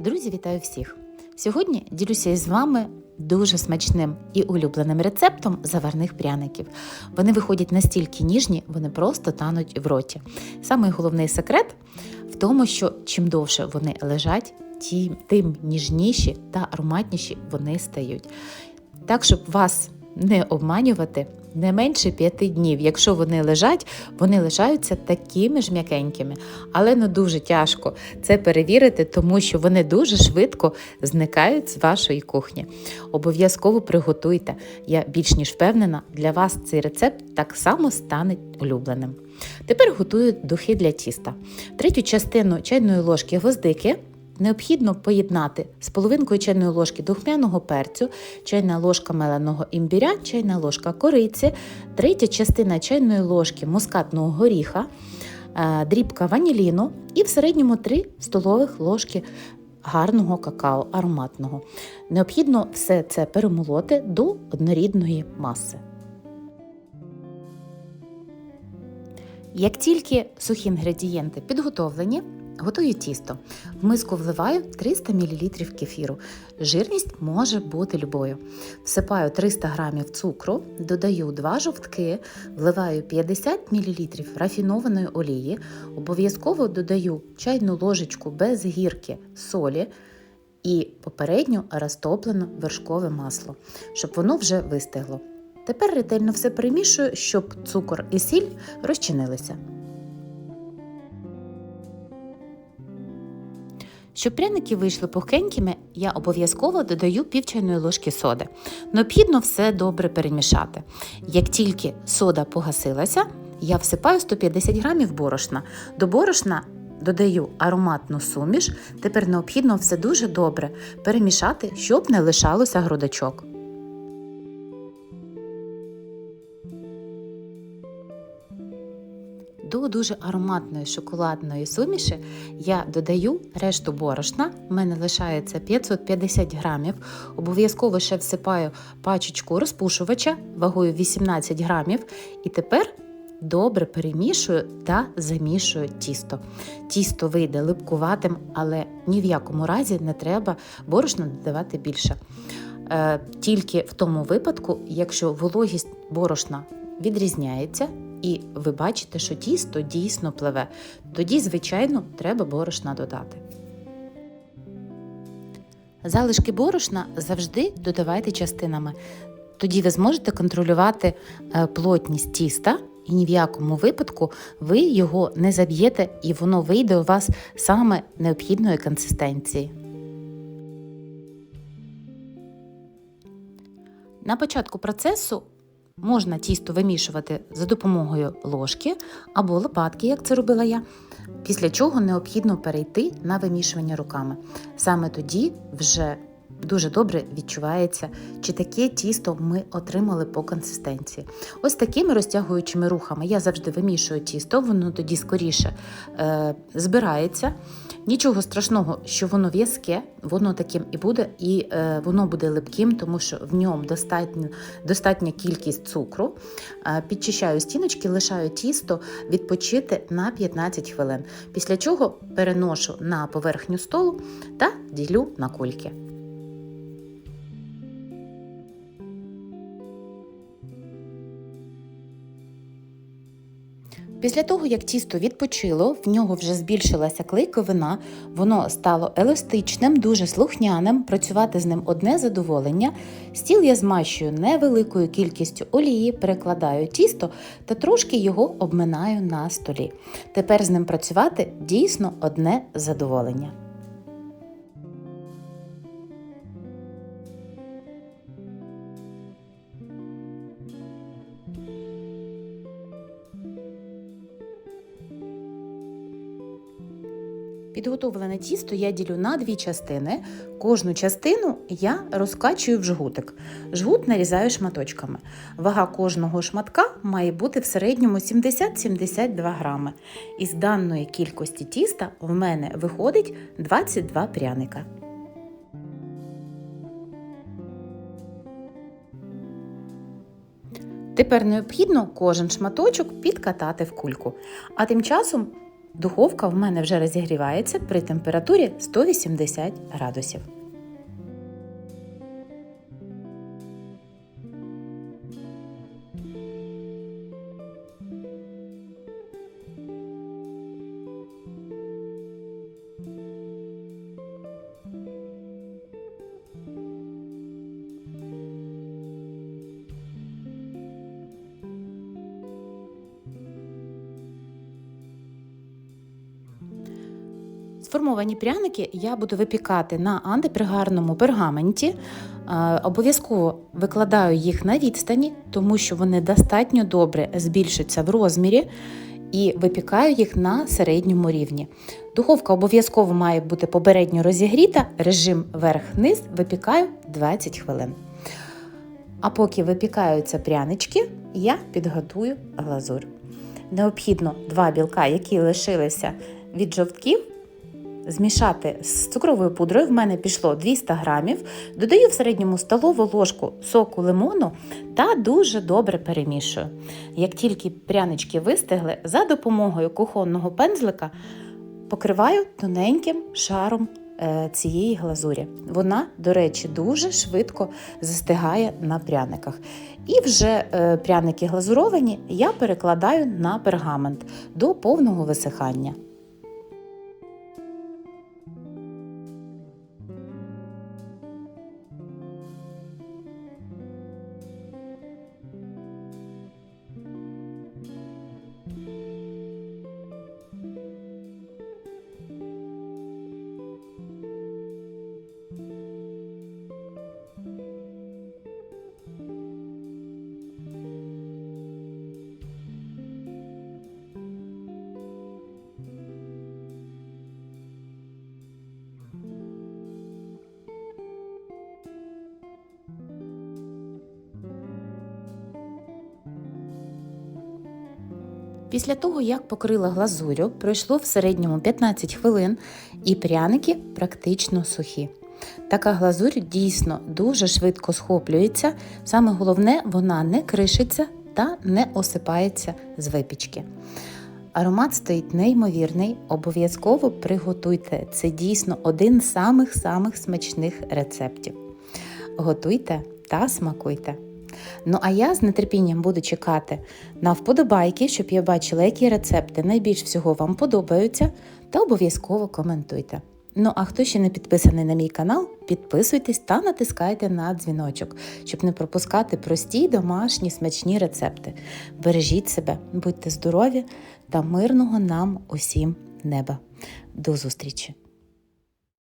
Друзі, вітаю всіх! Сьогодні ділюся із вами дуже смачним і улюбленим рецептом заварних пряників. Вони виходять настільки ніжні, вони просто тануть в роті. Самий головний секрет в тому, що чим довше вони лежать, тим, ніжніші та ароматніші вони стають. Так, щоб вас не обманювати, не менше п'яти днів. Якщо вони лежать, вони лишаються такими ж м'якенькими. Але ну дуже тяжко це перевірити, тому що вони дуже швидко зникають з вашої кухні. Обов'язково приготуйте. Я більш ніж впевнена, для вас цей рецепт так само стане улюбленим. Тепер готую духи для тіста. Третю частину чайної ложки гвоздики необхідно поєднати з половинкою чайної ложки духмяного перцю, чайна ложка меленого імбіря, чайна ложка кориці, третя частина чайної ложки мускатного горіха, е, дрібка ваніліну і в середньому 3 столових ложки гарного какао ароматного. Необхідно все це перемолоти до однорідної маси. Як тільки сухі інгредієнти підготовлені, готую тісто. В миску вливаю 300 мл кефіру. Жирність може бути любою. Всипаю 300 г цукру, додаю 2 жовтки, вливаю 50 мл рафінованої олії, обов'язково додаю чайну ложечку без гірки солі і попередньо розтоплене вершкове масло, щоб воно вже вистигло. Тепер ретельно все перемішую, щоб цукор і сіль розчинилися. Щоб пряники вийшли пухкенькими, я обов'язково додаю пів чайної ложки соди. Необхідно все добре перемішати. Як тільки сода погасилася, я всипаю 150 грамів борошна. До борошна додаю ароматну суміш. Тепер необхідно все дуже добре перемішати, щоб не лишалося грудочок. До дуже ароматної шоколадної суміші я додаю решту борошна. У мене лишається 550 грамів. Обов'язково ще всипаю пачечку розпушувача вагою 18 грамів. І тепер добре перемішую та замішую тісто. Тісто вийде липкуватим, але ні в якому разі не треба борошна додавати більше. Е, Тільки в тому випадку, якщо вологість борошна відрізняється, і ви бачите, що тісто дійсно пливе. Тоді, звичайно, треба борошна додати. Залишки борошна завжди додавайте частинами. Тоді ви зможете контролювати е, плотність тіста, і ні в якому випадку ви його не заб'єте, і воно вийде у вас саме необхідної консистенції. На початку процесу Можна тісто вимішувати за допомогою ложки або лопатки, як це робила я, після чого необхідно перейти на вимішування руками. Саме тоді вже дуже добре відчувається, чи таке тісто ми отримали по консистенції. Ось такими розтягуючими рухами я завжди вимішую тісто, воно тоді скоріше е, збирається. Нічого страшного, що воно в'язке, воно таким і буде, і е, воно буде липким, тому що в ньому достатньо, достатня кількість цукру. Е, підчищаю стіночки, лишаю тісто відпочити на 15 хвилин. Після чого переношу на поверхню столу та ділю на кульки. Після того, як тісто відпочило, в нього вже збільшилася клейковина, воно стало еластичним, дуже слухняним, працювати з ним одне задоволення. Стіл я змащую невеликою кількістю олії, перекладаю тісто та трошки його обминаю на столі. Тепер з ним працювати дійсно одне задоволення. Підготовлене тісто я ділю на дві частини. Кожну частину я розкачую в жгутик. Жгут нарізаю шматочками. Вага кожного шматка має бути в середньому 70-72 грами. Із даної кількості тіста в мене виходить 22 пряника. Тепер необхідно кожен шматочок підкатати в кульку. А тим часом Духовка в мене вже розігрівається при температурі 180 градусів. Сформовані пряники я буду випікати на антипригарному пергаменті. Е, Обов'язково викладаю їх на відстані, тому що вони достатньо добре збільшуються в розмірі і випікаю їх на середньому рівні. Духовка обов'язково має бути попередньо розігріта, режим верх-низ випікаю 20 хвилин. А поки випікаються прянички, я підготую глазур. Необхідно два білка, які лишилися від жовтків, змішати з цукровою пудрою. В мене пішло 200 грамів. Додаю в середньому столову ложку соку лимону та дуже добре перемішую. Як тільки прянички вистигли, за допомогою кухонного пензлика покриваю тоненьким шаром е, цієї глазурі. Вона, до речі, дуже швидко застигає на пряниках. І вже е, пряники глазуровані я перекладаю на пергамент до повного висихання. Після того, як покрила глазурю, пройшло в середньому 15 хвилин, і пряники практично сухі. Така глазурь дійсно дуже швидко схоплюється. Саме головне, вона не кришиться та не осипається з випічки. Аромат стоїть неймовірний, обов'язково приготуйте. Це дійсно один з самих-самих смачних рецептів. Готуйте та смакуйте. Ну а я з нетерпінням буду чекати на вподобайки, щоб я бачила, які рецепти найбільш всього вам подобаються, та обов'язково коментуйте. Ну а хто ще не підписаний на мій канал, підписуйтесь та натискайте на дзвіночок, щоб не пропускати прості домашні смачні рецепти. Бережіть себе, будьте здорові та мирного нам усім неба. До зустрічі!